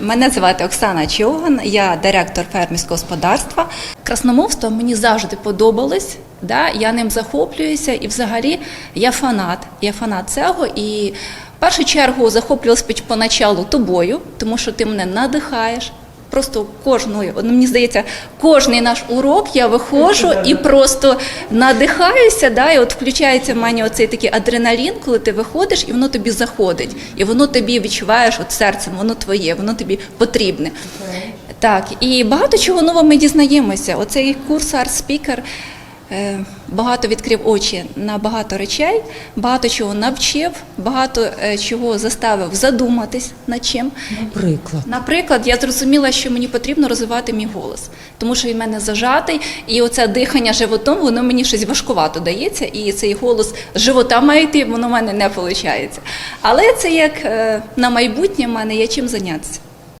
Мене звати Оксана Чоган, я директор фермерського господарства. Красномовство мені завжди подобалось. Да? Я ним захоплююся і взагалі я фанат. Я фанат цього і в першу чергу захоплювалась поначалу тобою, тому що ти мене надихаєш. Просто кожною, ну, мені здається, кожний наш урок я виходжу і просто надихаюся, да, і от включається в мене оцей такий адреналін, коли ти виходиш, і воно тобі заходить, і воно тобі відчуваєш от серцем, воно твоє, воно тобі потрібне. Так, і багато чого нового ми дізнаємося. Оцей курс Art Speaker багато відкрив очі на багато речей, багато чого навчив, багато е, чого заставив задуматись над чим. Наприклад. Наприклад, я зрозуміла, що мені потрібно розвивати мій голос, тому що він в мене зажатий, і оце дихання животом, воно мені щось важкувато дається, і цей голос живота має йти, воно в мене не виходить. Але це як е, на майбутнє в мене є чим зайнятися.